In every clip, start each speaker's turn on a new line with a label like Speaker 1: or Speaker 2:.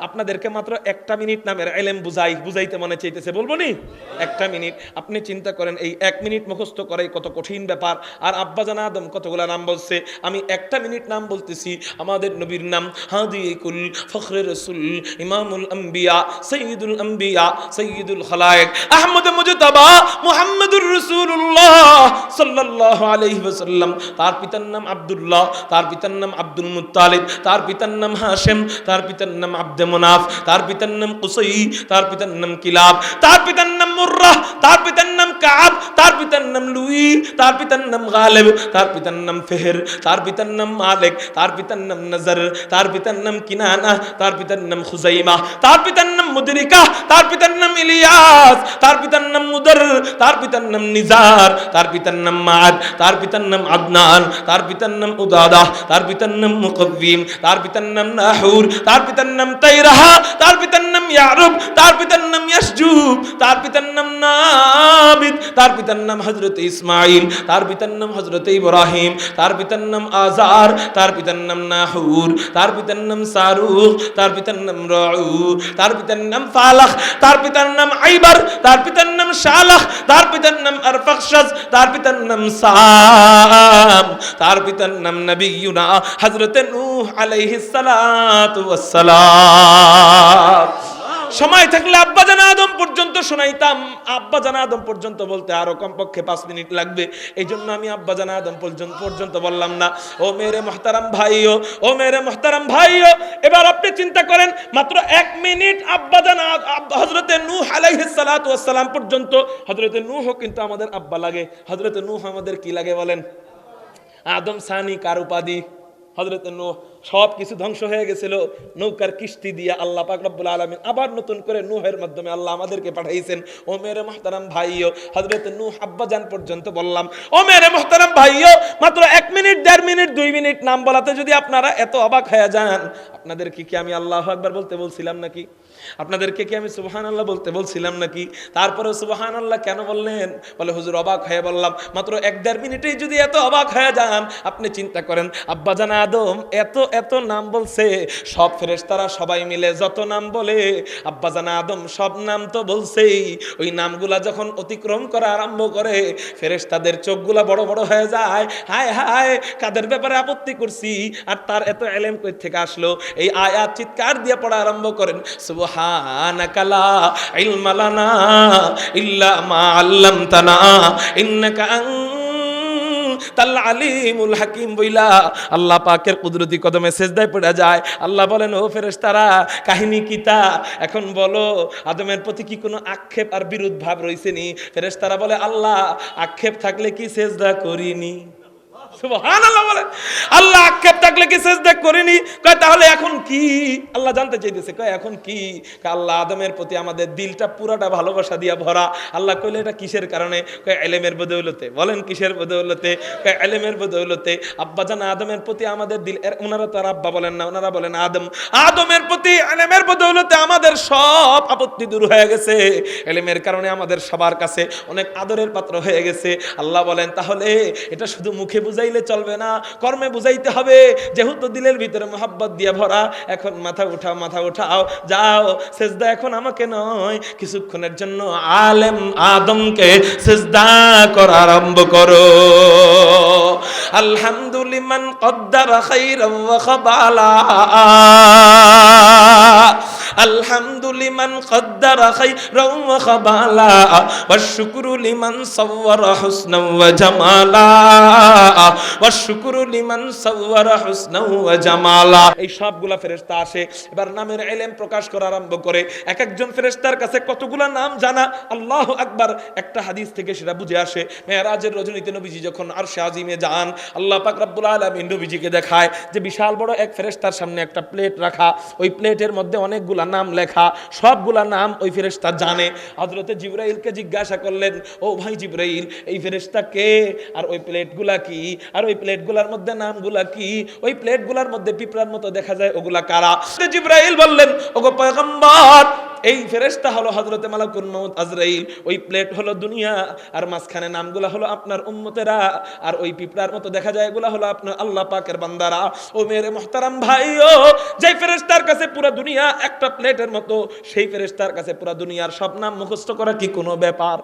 Speaker 1: আপনাদেরকে মাত্র একটা মিনিট নামের এলেম বুঝাই, বুঝাইতে মনে চাইতেছে, বলব নি? একটা মিনিট। আপনি চিন্তা করেন, এই এক মিনিট মুখস্থ করাই কত কঠিন ব্যাপার। আর আব্বা জানা আদম কতগুলা নাম বলছে? আমি একটা মিনিট নাম বলতেছি, আমাদের নবীর নাম হাদি কুল ফখরে রসুল, ইমামুল আম্বিয়া, সঈদুল আম্বিয়া, সঈদুল খালায়েক, আহমদ মুজতাবা, মুহাম্মদুর রাসূলুল্লাহ সাল্লাল্লাহু আলাইহি ওয়াসাল্লাম। তার পিতার নাম আব্দুল্লাহ, তার পিতার নাম আব্দুল মুত্তালিব, তার পিতার নাম হাশেম, তার পিতার নাম আব্দে মুনাফ, তার পিতার নাম কুসাই, তার পিতার নাম কিলাব, তার পিতার নাম মুর্রাহ, তার পিতার নাম লুই তার পিতার নাম গালেব তার পিতার নাম ফেহের তার পিতার নাম মালিক তার পিতার নাম নজর তার পিতার নাম কিনানা তার পিতার নাম খুজাইমা তার পিতার নাম মুদরিকা তার পিতার নাম ইলিয়াস তার পিতার নাম মুদর তার পিতার নাম নিজার তার পিতার নাম মাদ তার পিতার নাম আদনান তার পিতার নাম উদাদা তার পিতার নাম মুকব্বিম তার পিতার নাম নাহুর তার পিতার নাম তাইরাহা তার পিতার নাম ইয়ারুব তার পিতার ইয়াসজুব তার পিতার নাম নাবিদ তার পিতার নাম হযরত ইসমাঈল তার পিতার নাম হযরত ইব্রাহিম তার পিতার নাম আজার তার পিতার নাম নাহুর তার পিতার নাম সারুখ তার পিতার নাম রাউ তার পিতার নাম ফালাখ তার পিতার নাম আইবার তার পিতার নাম শালাখ তার পিতার নাম আরফাকশাস তার পিতার নাম সাম তার পিতার নাম নবিয়ুনা হযরত নূহ আলাইহিস সালাতু ওয়াস সালাম সময় থাকলে আব্বা জানা আদম পর্যন্ত শোনাইতাম। আব্বা জানা আদম পর্যন্ত বলতে আরও কমপক্ষে পাঁচ মিনিট লাগবে। এই জন্য আমি আব্বা জানা আদম পর্যন্ত পর্যন্ত বললাম না। ও মেরে মহতারাম ভাইও, ও মেরে মহতারাম ভাইও, এবার আপনি চিন্তা করেন, মাত্র এক মিনিট আব্বা জানা হজরতে নূহ আলাইহিস সালাতু ওয়াস সালাম পর্যন্ত। হজরতে নূহ কিন্তু আমাদের আব্বা লাগে। হজরতে নূহ আমাদের কি লাগে বলেন? আদম সানি কার উপাধি? হজরত নূহ, সব কিছু ধ্বংস হয়ে গেছিল। নৌকার কিস্তি দিয়ে আল্লাহ পাক আলামিন আবার নতুন করে নূহের মাধ্যমে আল্লাহ আমাদেরকে পাঠাইছেন। ও মেরে মহতারাম ভাইও হজরত নূহ আব্বাজান পর্যন্ত বললাম, ও মেরে মহতারাম ভাইও মাত্র এক মিনিট, দেড় মিনিট, দুই মিনিট নাম বলাতে যদি আপনারা এত অবাক হয়ে যান, আপনাদের কি কি আমি আল্লাহ একবার বলতে বলছিলাম নাকি? আপনাদেরকে কি আমি সুবহান আল্লাহ বলতে বলছিলাম নাকি? তারপরে সুবহান আল্লাহ কেন বললেন? বলে, হুজুর, অবাক হয়ে বললাম। মাত্র এক দেড় মিনিটেই যদি এত অবাক হয়ে যান, আপনি চিন্তা করেন আব্বাজান আদম এত এত নাম বলছে। সব ফেরেশতারা সবাই মিলে যত নাম বলে আব্বাজান আদম সব নাম তো বলছেই। ওই নামগুলা যখন অতিক্রম করা আরম্ভ করে, ফেরেশতাদের চোখগুলা বড় বড় হয়ে যায়। হায় হায়, কাদের ব্যাপারে আপত্তি করছি? আর তার এত এলেম কই থেকে আসলো? এই আয়াত চিৎকার দিয়ে পড়া আরম্ভ করেন সুবহানাকা লা ইলমা লানা ইল্লা মা আল্লামতানা, ইন্নাকা তাল আলিমুল হাকিম বইলা। আল্লাহ পাকের কুদরতি কদমে সেজদায় পড়ে যায়। আল্লাহ বলেন, ও ফেরেশতারা, কাহিনী কিতা এখন বলো, আদমের প্রতি কি কোনো আক্ষেপ আর বিরোধ ভাব রয়েছে নি? ফেরেশতারা বলে, আল্লাহ, আক্ষেপ থাকলে কি সেজদা করিনি? আল্লাহ আক্ষেপ থাকলে কি করিনি? তাহলে এখন কি? আল্লাহ জানতে চাইতেছে এখন কি? আল্লাহ আদমের প্রতি আমাদের দিলটা পুরাটা ভালোবাসা দিয়া ভরা। আল্লাহ কইলে এটা কিসের কারণে? এলেমের বদৌলতে। বলেন কিসের বদৌলতে? এলেমের বদৌলতে। আব্বা জান আদমের প্রতি আমাদের দিল ওনারা আব্বা বলেন না ওনারা বলেন আদম। আদমের প্রতি এলেমের বদৌলতে আমাদের সব আপত্তি দূর হয়ে গেছে। এলেমের কারণে আমাদের সবার কাছে অনেক আদরের পাত্র হয়ে গেছে। আল্লাহ বলেন, তাহলে এটা শুধু মুখে বুঝাইলে চলবে না, কর্মে বুঝাইতে হবে। যেহেতু দিলের ভিতরে মোহাব্বত দিয়ে ভরা, এখন মাথা উঠাও মাথা উঠাও, যাও, সেজদা এখন আমাকে নয়। কিছুক্ষণের জন্য আলেম আদমকে সেজদা করা আরম্ভ করো। আলহামদুলিমান কদ্দার খাইরাম ওয়া খাবালা। ওয়া খাবালা। ওয়া শুকরু লিমান সাওয়ারা হুসনান ওয়া লিমান সাওয়ারা হুসনান ওয়া জামালা। এই সবগুলা ফেরেশতা আসে, এবার নামের ইলম প্রকাশ করা আরম্ভ করে। এক একজন ফেরেশতার কাছে কতগুলা নাম জানা? আল্লাহু আকবার। একটা হাদিস থেকে সেটা বুঝে আসে মেরাজের রজনীতে নবীজি যখন যান, আল্লাহ পাক রব্বুল আলামিন নবীজিকে দেখায় যে বিশাল বড় এক ফেরেশতার সামনে একটা প্লেট রাখা, ওই প্লেটের মধ্যে অনেকগুলা নাম লেখা, সবগুলা নাম ওই ফেরেশতা জানে। হযরতে জিবরাইলকে জিজ্ঞাসা করলেন, ও ভাই জিবরাইল, এই ফেরেশতা কে? আর ওই প্লেটগুলা কি? আর ওই প্লেটগুলার মধ্যে নামগুলা কি? ওই প্লেটগুলার মধ্যে পিঁপড়ার মতো দেখা যায়, ওগুলা কারা? জিবরাইল বললেন, ওগো পয়গম্বর, এই ফেরেশতা হলো হযরতে মালাকুল মউত আজরাইল। ওই প্লেট হলো দুনিয়া, আর মাঝখানে নামগুলা হলো আপনার উম্মতেরা। আর ওই পিঁপড়ার মতো দেখা যায়, এগুলা হলো আপনার আল্লাহ পাকের বান্দারা। ও মেরে মোহতারাম ভাইও যে ফেরেশতার কাছে পুরো দুনিয়া একটা প্লেটের মতো, সেই ফেরেশতার কাছে পুরো দুনিয়ার সব নাম মুখস্থ করা কি কোনো ব্যাপার?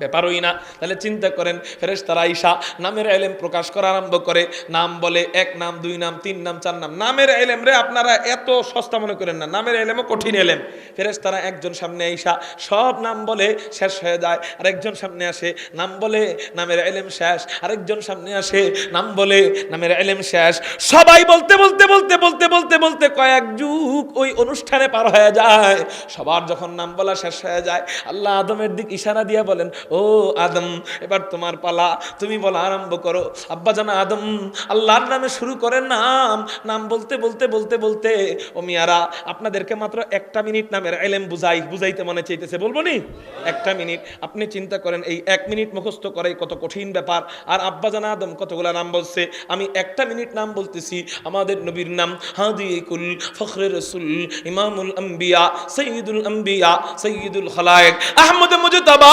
Speaker 1: ব্যাপারই না। তাহলে চিন্তা করেন, ফেরেশতারা আইসা নামের এলেম প্রকাশ করা আরম্ভ করে, নাম বলে এক নাম, দুই নাম, তিন নাম, চার নাম। নামের এলেম রে, আপনারা এত সস্তা মনে করেন না। নামের এলেমও কঠিন এলেম ফেরেশতারা একজন সামনে আইসা সব নাম বলে শেষ হয়ে যায়। আরেকজন সামনে আসে, নাম বলে নামের এলেম শেষ। আরেকজন সামনে আসে, নাম বলে নামের এলেম শেষ। সবাই বলতে বলতে বলতে বলতে বলতে বলতে কয়েক যুগ ওই অনুষ্ঠানে পার হয়ে যায়। সবার যখন নাম বলা শেষ হয়ে যায়, আল্লাহ আদমের দিক ইশারা দিয়ে বলেন ও আদম, এবার তোমার পালা। তুমি বলা আরম্ভ করো। আব্বা জানা আদম, আল্লাহর নামে শুরু করে নাম। নাম বলতে বলতে বলতে বলতে। ও মিয়ারা, আপনাদেরকে মাত্র একটা মিনিট নামের এলেম বুঝাই, বুঝাইতে মনে চাইতেছে। বলব নি? একটা মিনিট। আপনি চিন্তা করেন, এই এক মিনিট মুখস্থ করাই কত কঠিন ব্যাপার। আর আব্বা জানা আদম কতগুলা নাম বলছে? আমি একটা মিনিট নাম বলতেছি। আমাদের নবীর নাম হাদিকুল ফখরে রসুল, ইমামুল আম্বিয়া, সৈয়দুল আম্বিয়া, সৈয়দুল খালায়েক। আহমদ মুজতাবা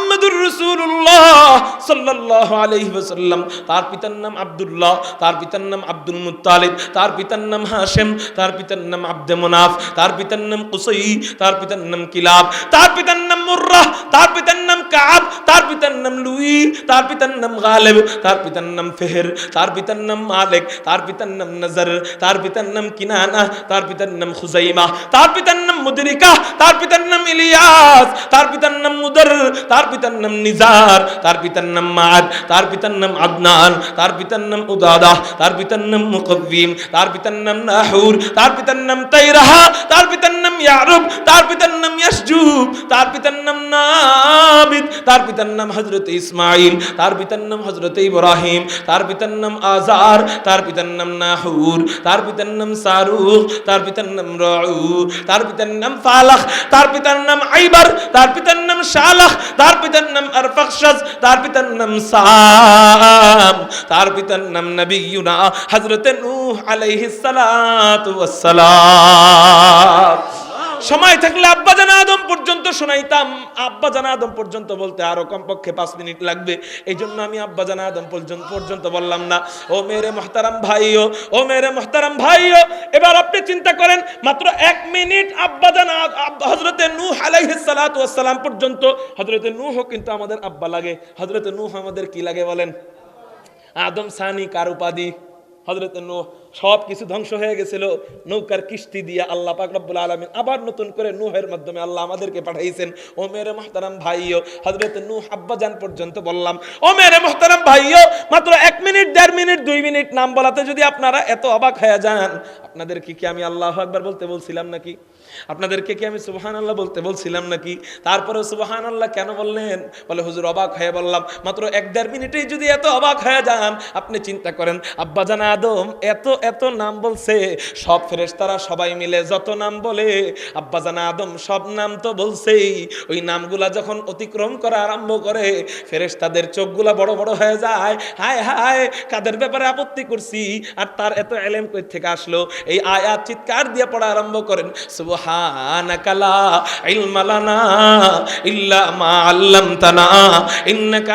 Speaker 1: মুহাম্মদুর রসুল্লাহ সাল্লাহ আলাইহি ওয়াসাল্লাম। তার পিতার নাম আব্দুল্লাহ, তার পিতার নাম আব্দুল মুতালিব তার পিতার নাম হাশেম, তার পিতার নাম আব্দে মুনাফ, তার পিতার নাম কুসই, তার পিতার নাম কিলাব, তার পিতার নাম মুর্রাহ, তার পিতার নাম কাব তার পিতার নাম লুই তার পিতার নাম গালেব তার পিতার নাম ফেহের তার পিতার নাম মালিক তার পিতার নাম নজর তার পিতার নাম কিনানা তার পিতার নাম খুজাইমা তার পিতার নাম মুদরিকা তার পিতার নাম ইলিয়াস তার পিতার নাম মুদর তার পিতার নাম নিজার তার পিতার নাম মাদ তার পিতার নাম আদনান তার পিতার নাম উদাদা তার পিতার নাম মুকব্বিম তার পিতার নাম নাহুর তার পিতার নাম তাইরাহা তার পিতার নাম ইয়ারুব তার পিতার নাম ইয়াসজুব তার পিতার নাম নাবিদ তার পিতার নাম হযরত ইসমাইল তার পিতার নাম হযরত ইব্রাহিম তার পিতার নাম আজার তার পিতার নাম নাহুর তার পিতার নাম সারুখ তার পিতার নাম রাউ তার পিতার নাম ফালাখ তার পিতার নাম আইবার তার পিতার নাম শালাখ তার পিতার নাম আরফাকশাস তার পিতার নাম সাম তার পিতার নাম নবিয়ুনা হযরত নূহ আলাইহিস সালাতু ওয়াস সালাম সময় থাকলে আব্বা জানা আদম পর্যন্ত শোনাইতাম, আব্বা জানা আদম পর্যন্ত বলতে আরও কমপক্ষে পাঁচ মিনিট লাগবে। এই জন্য আমি আব্বা জানা আদম পর্যন্ত পর্যন্ত বললাম না। ও মেরে মহতারাম ভাইও, ও মেরে মহতারাম ভাইও, এবার আপনি চিন্তা করেন, মাত্র এক মিনিট আব্বা জানা হজরতে নূহ আলাইহিস সালাতু ওয়াস সালাম পর্যন্ত। হজরতে নূহ কিন্তু আমাদের আব্বা লাগে। হজরতে নূহ আমাদের কি লাগে বলেন? আদম সানি কার উপাধি? হজরত নূহ সব কিছু ধ্বংস হয়ে গেছিল। নৌকার কিস্তি দিয়ে আল্লাহ পাক আলামিন আবার নতুন করে নুহের মাধ্যমে আল্লাহ আমাদেরকে পাঠাইছেন। ও মেরে মহতারাম ভাইও হজরত নু হাব্বাজান পর্যন্ত বললাম, ও মেরে মহতারাম ভাইও মাত্র এক মিনিট, দেড় মিনিট, দুই মিনিট নাম বলাতে যদি আপনারা এত অবাক হয়ে যান, আপনাদের কি কি আমি আল্লাহ একবার বলতে বলছিলাম নাকি? আপনাদেরকে কি আমি সুবহান আল্লাহ বলতে বলছিলাম নাকি? তারপরে সুবহান আল্লাহ কেন বললেন? বলে, হুজুর, অবাক হয়ে বললাম। মাত্র এক দেড় মিনিটেই যদি এত অবাক হয়ে যান, আপনি চিন্তা করেন আব্বাজান আদম এত এত নাম বলছে। সব ফেরেশতারা সবাই মিলে যত নাম বলে আব্বাজান আদম সব নাম তো বলছেই। ওই নামগুলা যখন অতিক্রম করা আরম্ভ করে, ফেরেশতাদের চোখগুলা বড় বড় হয়ে যায়। হায় হায়, কাদের ব্যাপারে আপত্তি করছি? আর তার এত এলেম কই থেকে আসলো? এই আয়াত চিৎকার দিয়ে পড়া আরম্ভ করেন সুবহানাকা লা ইলমা লানা ইল্লা মা আল্লামতানা। ইন্নাকা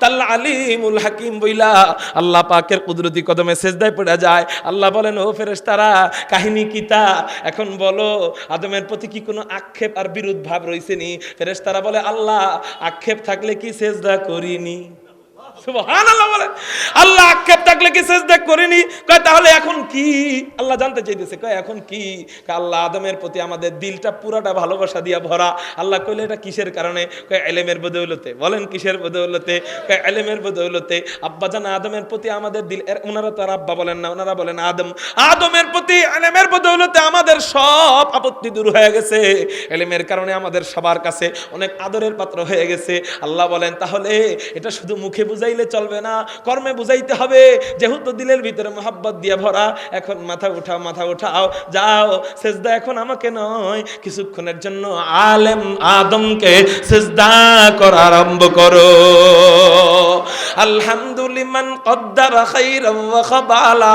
Speaker 1: তাল আলিমুল হাকিম বইলা। আল্লাহ পাকের কুদরতি কদমে সেজদায় পড়ে যায়। আল্লাহ বলেন, ও ফেরেশতারা, কাহিনী কিতা এখন বলো, আদমের প্রতি কি কোনো আক্ষেপ আর বিরোধ ভাব রয়েছে নি ফেরেশতারা বলে, আল্লাহ, আক্ষেপ থাকলে কি সেজদা করিনি? আল্লাহ থাকলে কি সেজদা করিনি? কয়, তাহলে এখন কি? আল্লাহ জানতে চাইতেছে, কয়, এখন কি? আল্লাহ আদমের প্রতি আমাদের দিলটা পুরাটা ভালোবাসা দিয়া ভরা। আল্লাহ কইলে এটা কিসের কারণে? কয়, এলেমের বদৌলতে। বলেন কিসের বদৌলতে? কয়, এলেমের বদৌলতে। আব্বা জান আদমের প্রতি আমাদের দিল ওনারা তো আর আব্বা বলেন না ওনারা বলেন আদম। আদমের প্রতি, এলেমের বদৌলতে আমাদের সব আপত্তি দূর হয়ে গেছে। এলেমের কারণে আমাদের সবার কাছে অনেক আদরের পাত্র হয়ে গেছে। আল্লাহ বলেন, তাহলে এটা শুধু মুখে বুঝাইলে চলবে না, কর্মে বুঝাইতে হবে। যেহেতু দিলের ভিতরে মোহাব্বত দিয়ে ভরা, এখন মাথা উঠাও মাথা উঠাও, যাও, সেজদা এখন আমাকে নয়, কিছুক্ষণের জন্য আলেম আদমকে সেজদা করা আরম্ভ করো। আলহামদুলিমান কদ্দার খাইরাম ওয়া খাবালা।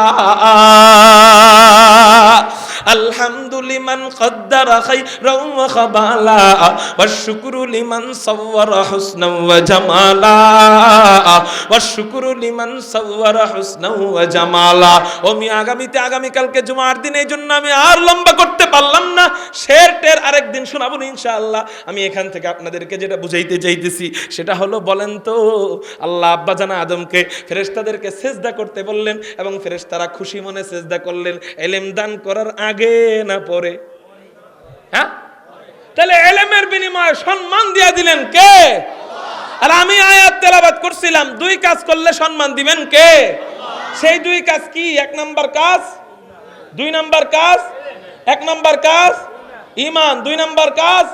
Speaker 1: আলহামদুলিমান কদ্দারা খাইরাও ওয়া খাবালা ওয়া ওয়াশ-শুকরু লিমান সাওয়ারা হুসনাও ওয়া জামালা ও মি আগামীতে আগামী জুমার দিন, এই জন্য আমি আর লম্বা করতে পারলাম না। শের টের আরেকদিন শোনাবো ইনশাআল্লাহ। আমি এখান থেকে আপনাদেরকে যেটা বুঝাইতে চাইতেছি, সেটা হলো বলেন তো, আল্লাহ আব্বা জানা আদমকে ফেরেশতাদেরকে সেজদা করতে বললেন এবং ফেরেশতারা খুশি মনে সেজদা করলেন। এলেম দান করার আগে না পরে? হ্যাঁ? তাহলে এলেমের বিনিময়ে সম্মান দিয়ে দিলেন কে? আর আমি আয়াত তেলাবাদ করছিলাম, দুই কাজ করলে সম্মান দিবেন কে? সেই দুই কাজ কি? এক নাম্বার কাজ? দুই নাম্বার কাজ? এক নাম্বার কাজ? ইমান, দুই নাম্বার কাজ?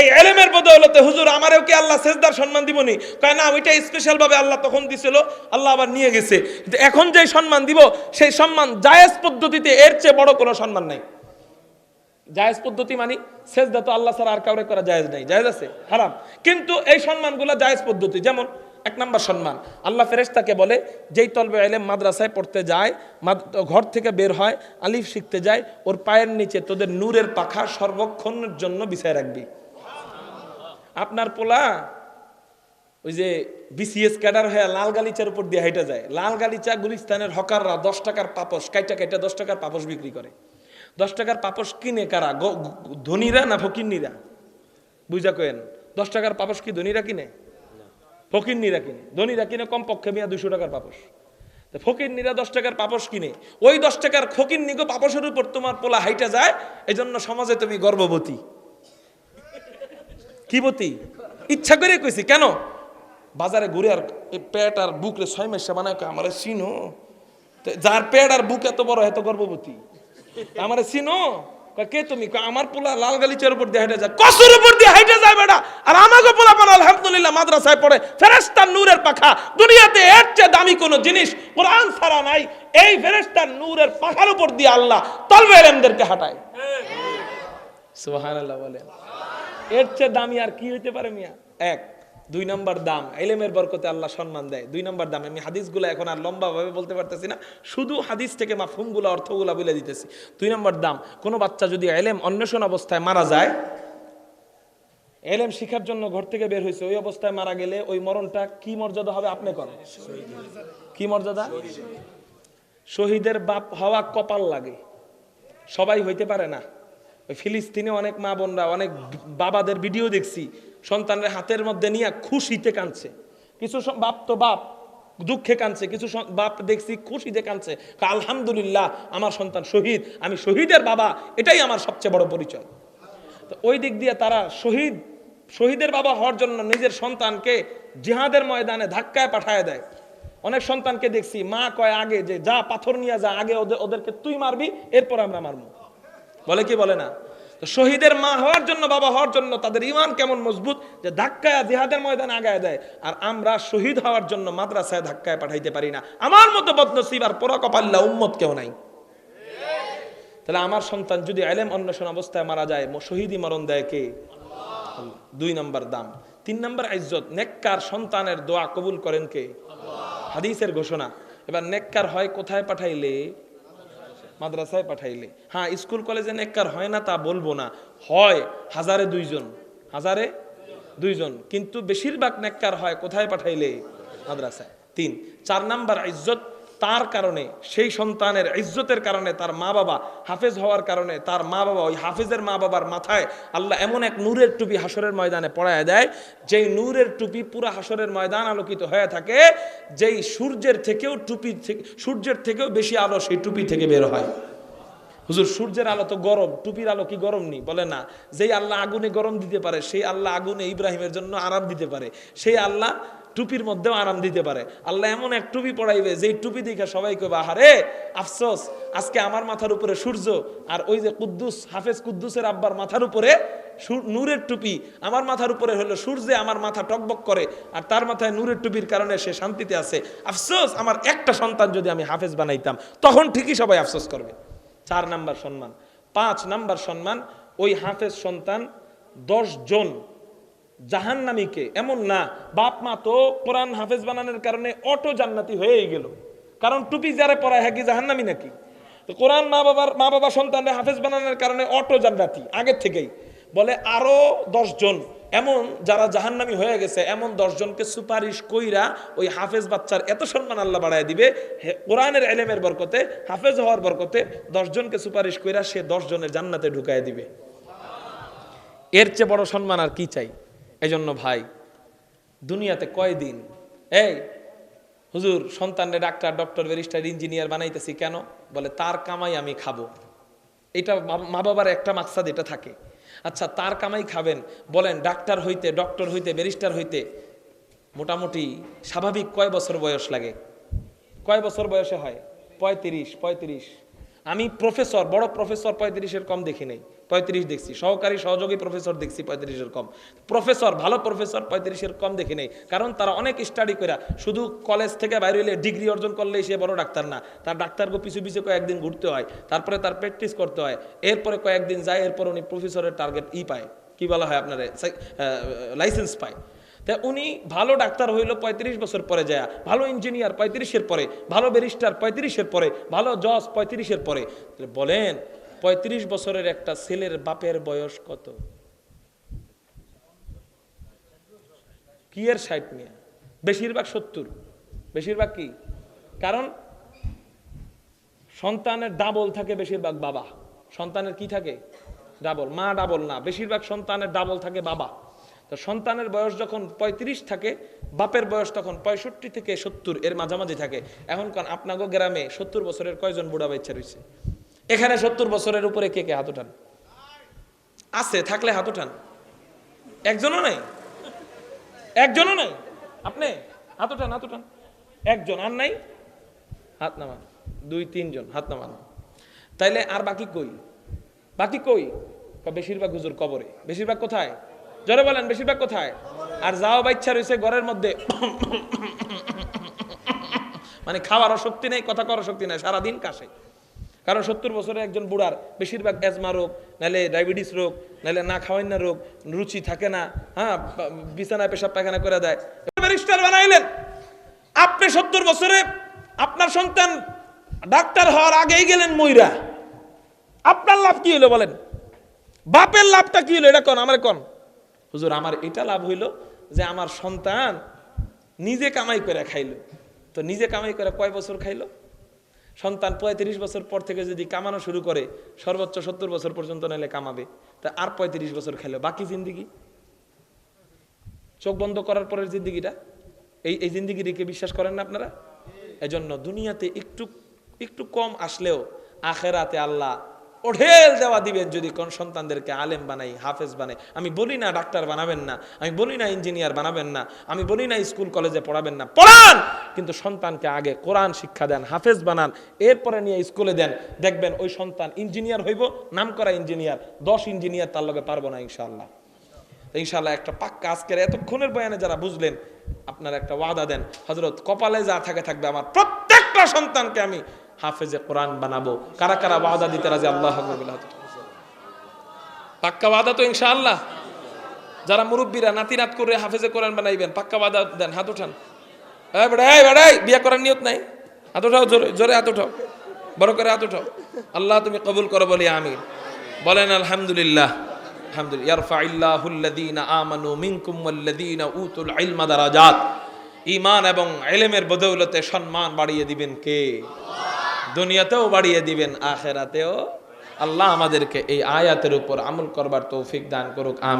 Speaker 1: এই এলেমের বদৌলতে হুজুর, আমারও কি আল্লাহ সেজদার সম্মান দিবনি? কয়, না, ওইটা স্পেশাল ভাবে আল্লাহ তখন দিছিল, আল্লাহ আবার নিয়ে গেছে। এখন যে সম্মান দিব, সেই সম্মান জায়েজ পদ্ধতিতে এর চেয়ে বড় কোনো সম্মান নাই। জায়েজ পদ্ধতি মানে সেজদা তো আল্লাহ ছাড়া আর কাউরে করা জায়েজ নাই। জায়েজ আছে? হারাম। কিন্তু এই সম্মানগুলো জায়েজ পদ্ধতি। যেমন এক নম্বর সম্মান। আল্লাহ ফেরেশতাকে বলে, যেই তলবে এলেম মাদ্রাসায় পড়তে যায় ঘর থেকে বের হয়, আলিফ শিখতে যায়, ওর পায়ের নিচে তোদের নূরের পাখা সর্বক্ষণের জন্য বিছায় রাখবি। আপনার পোলা, ওই যে বিসিএস ক্যাডার হয়ে লাল গালিচার উপর দিয়ে হাইটা যায়। লাল গালিচা গুলিস্তানের হকাররা দশ টাকার পাপস কাইটা কাইটা দশ টাকার পাপস বিক্রি করে। দশ টাকার পাপস কিনে কারা? ধনীরা না ফকিন্নিরা? বুঝা কেন দশ টাকার পাপস কি ধনীরা কিনে? ফকিন্নিরা কিনে ধনীরা কিনে কম পক্ষে মিয়া দুশো টাকার পাপস তো ফকিন্নিরা দশ টাকার পাপস কিনে, ওই দশ টাকার ফকিন্নিগো পাপসের উপর তোমার পোলা হাইটা যায় এই জন্য সমাজে তুমি গর্ভবতী। কি বতি? ইচ্ছা করে কইছি, কেন? বাজারে ঘুরে আর পেট আর বুক রে ছয় মাসে বানায় আমারে চিনো? যার পেট আর বুক এত বড়, এত গর্ভবতী। আমার চিনো? কে তুমি? আমার পোলা লাল গালিচার উপর দিয়ে হাইটে যায়। কসুর উপর দিয়ে হাইটে যায় বেটা? আর আমাকে পোলা পান আলহামদুলিল্লাহ মাদ্রাসায় পড়ে ফেরেস্তার নূরের পাখা। দুনিয়াতে এর চেয়ে দামি কোনো জিনিস কোরআন ছাড়া নাই। এই ফেরেস্তার নূরের পাখার উপর দিয়ে আল্লাহ তলবে এলেমদেরকে হাঁটায়। সুবহানাল্লাহ বলেন। এর চেয়ে দামি আর কি হইতে পারে মিয়া? এক দুই নম্বর দাম, এলেমের বরকতে আল্লাহ সম্মান দেয়। দুই নম্বর দাম, আমি হাদিসগুলো এখন আর লম্বা ভাবে বলতে পারতেছি না, শুধু হাদিস থেকে মাফহুমগুলো, অর্থগুলো বলে দিতেছি। দুই নম্বর দাম, কোনো বাচ্চা যদি এলেম অন্বেষণ অবস্থায় মারা যায়, এলেম শিখার জন্য ঘর থেকে বের হয়েছে ওই অবস্থায় মারা গেলে ওই মরণটা কি মর্যাদা হবে আপনি করেন? কি মর্যাদা? শহীদের বাপ হওয়া কপাল লাগে। সবাই হইতে পারে না। ওই ফিলিস্তিনে অনেক মা বোনরা, অনেক বাবাদের ভিডিও দেখছি, সন্তানের হাতের মধ্যে নিয়ে খুশিতে কাঁদছে। কিছু বাপ তো বাপ, দুঃখে কাঁদছে, কিছু বাপ দেখছি খুশিতে কাঁদছে। আলহামদুলিল্লাহ, আমার সন্তান শহীদ, আমি শহীদের বাবা, এটাই আমার সবচেয়ে বড় পরিচয়। তো ওই দিক দিয়ে তারা শহীদ, শহীদের বাবা হওয়ার জন্য নিজের সন্তানকে জিহাদের ময়দানে ধাক্কায় পাঠায় দেয়। অনেক সন্তানকে দেখছি, মা কয়, আগে যে যা পাথর নিয়ে যা, আগে ওদের ওদেরকে তুই মারবি, এরপর আমরা মারবো। বলে কি বলে না? তো শহীদের মা হওয়ার জন্য, বাবা হওয়ার জন্য তাদের ইমান কেমন মজবুত যে ধাক্কায় জিহাদের ময়দানে আগায় দেয়। আর আমরা শহীদ হওয়ার জন্য মাদ্রাসায় ধাক্কায় পাঠাইতে পারি না। আমার মতো বদনসিব আর পোড়া কপাল্লা উম্মত কেউ নাই। তাহলে আমার সন্তান যদি আলেম অন্বেষণ অবস্থায় মারা যায় শহীদি মরণ দেয় কে? দুই নম্বর দাম। তিন নম্বর ইজ্জত। নেককার সন্তানের দোয়া কবুল করেন কে? হাদিসের ঘোষণা। এবার নেককার হয় কোথায় পাঠাইলে? মাদ্রাসায় পাঠাইলে। হ্যাঁ স্কুল, কলেজে নেককার হয় না তা বলব না। হয়, হাজারে দুইজন। হাজারে দুইজন। কিন্তু বেশিরভাগ নেককার হয় কোথায় পাঠাইলে? মাদ্রাসায়। তিন, চার নাম্বার ইজ্জত তার কারণে, সেই সন্তানের ইজ্জতের কারণে তার মা বাবা হাফেজ হওয়ার কারণে তার মা বাবা ওই হাফেজের মা বাবার মাথায় আল্লাহ এমন এক নূরের টুপি হাসরের ময়দানে পড়ায় দেয়, যেই নূরের টুপি পুরা হাসরের ময়দান আলোকিত হয়ে থাকে, যেই সূর্যের থেকেও টুপি সূর্যের থেকেও বেশি আলো সেই টুপি থেকে বের হয়। হুজুর, সূর্যের আলো তো গরম, টুপির আলো কি গরম নি? বলে না। যেই আল্লাহ আগুনে গরম দিতে পারে, সেই আল্লাহ আগুনে ইব্রাহিমের জন্য আরাম দিতে পারে। সেই আল্লাহ টুপির মধ্যেও আরাম দিতে পারে। আল্লাহ এমন এক টুপি পড়াইবে যেই টুপি দেখে সবাই কবে আহারে, আফসোস, আজকে আমার মাথার উপরে সূর্য আর ওই যে কুদ্দুস, হাফেজ কুদ্দুসের আব্বার মাথার উপরে নূরের টুপি, আমার মাথার উপরে হলো সূর্যে আমার মাথা টকবক করে আর তার মাথায় নূরের টুপির কারণে সে শান্তিতে আছে। আফসোস, আমার একটা সন্তান যদি আমি হাফেজ বানাইতাম, তখন ঠিকই সবাই আফসোস করবে। চার নাম্বার সম্মান। পাঁচ নাম্বার সম্মান, ওই হাফেজ সন্তান দশ জন জাহান্নামীকে, এমন না, বাপ মা তো কোরআন হাফেজ বানানোর কারণে অটো জান্নাতি হয়েই গেল। কারণ টুপি যারা পরায় হ্যাঁ কি জাহান্নামি নাকি? কোরআন মা বাবার মা বাবা সন্তানরা হাফেজ বানানোর কারণে অটো জান্নাতি, আগের থেকেই। বলে আরও জন এমন যারা জাহান্নামি হয়ে গেছে, এমন জনকে সুপারিশ কইরা ওই হাফেজ বাচ্চার এত সম্মান আল্লাহ বাড়ায় দিবে কোরআনের এলেমের বরকতে, হাফেজ হওয়ার বরকতে জনকে সুপারিশ কইরা সে জনের জান্নাতে ঢুকায় দিবে। এর চেয়ে বড় সম্মান আর কি চাই? এই জন্য ভাই, দুনিয়াতে কয়দিন? এই, হুজুর, সন্তানরে ডাক্তার, ডক্টর, ব্যারিস্টার, ইঞ্জিনিয়ার বানাইতেছি কেন? বলে, তার কামাই আমি খাব। এটা মা, বাবার একটা মাকসাদ এটা থাকে। আচ্ছা তার কামাই খাবেন। বলেন, ডাক্তার হইতে, ডক্টর হইতে, ব্যারিস্টার হইতে মোটামুটি স্বাভাবিক কয় বছর বয়স লাগে? কয় বছর বয়সে হয়? পঁয়ত্রিশ পঁয়ত্রিশ। আমি প্রফেসর বড় প্রফেসর পঁয়ত্রিশের কম দেখি নাই। পঁয়ত্রিশ দেখছি। সহকারী সহযোগী প্রফেসর দেখছি পঁয়ত্রিশের কম। প্রফেসর ভালো প্রফেসর পঁয়ত্রিশের কম দেখি নাই। কারণ তারা অনেক স্টাডি করে শুধু কলেজ থেকে বাইরে হইলে ডিগ্রি অর্জন করলেই সে বড় ডাক্তার না। তার ডাক্তারকে পিছু পিছু কয়েকদিন ঘুরতে হয়, তারপরে তার প্র্যাকটিস করতে হয়। এরপরে কয়েকদিন যায়, এরপর উনি প্রফেসরের টার্গেট ই পায়। কি বলা হয় আপনার? লাইসেন্স পায়। তা উনি ভালো ডাক্তার হইল পঁয়ত্রিশ বছর পরে যায়। ভালো ইঞ্জিনিয়ার পঁয়ত্রিশের পরে, ভালো ব্যারিস্টার পঁয়ত্রিশের পরে, ভালো জজ পঁয়ত্রিশের পরে। বলেন পঁয়ত্রিশ বছরের একটা ছেলের বাপের বয়স কত? কি এর ষাট নিয়ে? বেশিরভাগ সত্তর। বেশিরভাগ কি? কারণ সন্তানের ডাবল থাকে বেশিরভাগ বাবা। সন্তানের কি থাকে? ডাবল মা ডাবল না, বেশিরভাগ সন্তানের ডাবল থাকে বাবা। তো সন্তানের বয়স যখন পঁয়ত্রিশ থাকে, বাপের বয়স তখন পঁয়ষট্টি থেকে সত্তর এর মাঝামাঝি থাকে। এখন কারণ আপনাগো গ্রামে সত্তর বছরের কয়জন বুড়া বাচ্চা রয়েছে? এখানে সত্তর বছরের উপরে কে কে হাত উঠান? আছে, থাকলে হাত উঠান। একজনও নাই? একজনও নাই? আপনি? হাত উঠান হাত উঠান। একজন, আর নাই? হাত নামান। দুই, তিনজন, হাত নামান। তাইলে আর বাকি কই? বাকি কই? বেশিরভাগ হুজুর কবরে। বেশিরভাগ কোথায়? জোরে বলেন, বেশিরভাগ কোথায়? আর যাও বাচ্চা রয়েছে ঘরের মধ্যে। মানে খাওয়ারও শক্তি নেই, কথা করার শক্তি নেই, সারাদিন কাশে। কারণ সত্তর বছরের একজন বুড়ার বেশিরভাগ অ্যাজমা রোগ, নাহলে ডায়াবেটিস রোগ, নাহলে না খাওয়াই না রোগ, রুচি থাকে না হ্যাঁ বিছানায় পেশাব পায়খানা করে দেয়। ব্যারিস্টার বানাইলেন। আপনি সত্তর বছরে আপনার সন্তান ডাক্তার হওয়ার আগেই গেলেন ময়রা আপনার লাভ কি হলো বলেন? বাপের লাভটা কি হলো এটা কোন, আমার কোন? হুজুর, আমার এটা লাভ হইল যে আমার সন্তান নিজে কামাই করে খাইলো। তো নিজে কামাই করে কয় বছর খাইলো? সন্তান পঁয়ত্রিশ বছর পর থেকে যদি কামানো শুরু করে, সর্বোচ্চ সত্তর বছর পর্যন্ত নাহলে কামাবে। তা আর পঁয়ত্রিশ বছর খেলো। বাকি জিন্দিগি? চোখ বন্ধ করার পরের জিন্দিগিটা? এই এই জিন্দিগিকে বিশ্বাস করেন না আপনারা? এজন্য দুনিয়াতে একটু একটু কম আসলেও আখেরাতে আল্লাহ ওঢেল দেওয়া দিবেন যদি কোন সন্তানদেরকে আলেম বানাই, হাফেজ বানাই। আমি বলি না ডাক্তার বানাবেন না, আমি বলি না ইঞ্জিনিয়ার বানাবেন না, আমি বলি না স্কুল, কলেজে পড়াবেন না, পড়ান! কিন্তু সন্তানকে আগে কোরআন শিক্ষা দেন, হাফেজ বানান, এরপরে নিয়ে স্কুলে দেন। দেখবেন ওই সন্তান ইঞ্জিনিয়ার হইব নাম করা ইঞ্জিনিয়ার, দশ ইঞ্জিনিয়ার তার লগে পারব না ইনশাআল্লাহ। তো ইনশাল্লাহ একটা পাক্কা আজকের এতক্ষণের বয়ানে যারা বুঝলেন, আপনারা একটা ওয়াদা দেন হজরত কপালে যা থাকে থাকবে, আমার প্রত্যেকটা সন্তানকে আমি হাফেজে কোরআন বানাবো। কারা কারা ওয়াদা দিতে রাজি? আল্লাহ। পাক্কা ওয়াদা তো ইনশাআল্লাহ। যারা মুরব্বীরা নাতি নাত করে হাফেজে কোরআন বানাইবেন, পাক্কা ওয়াদা দেন, হাত উঠান। বিয়ে করার নিয়ত নাই। হাত উঠাও, জোরে জোরে হাত উঠাও। বড় করে হাত উঠাও। আল্লাহ তুমি কবুল করো বলি, আমিন। বলেন, আলহামদুলিল্লাহ। আলহামদুলিল্লাহ। এবং ইলমের বদৌলতে সম্মান বাড়িয়ে দিবেন কে? দুনিয়াতেও বাড়িয়ে দিবেন, আখেরাতেও। আল্লাহ আমাদেরকে এই আয়াতের উপর আমল করবার তৌফিক দান করুক, আমিন।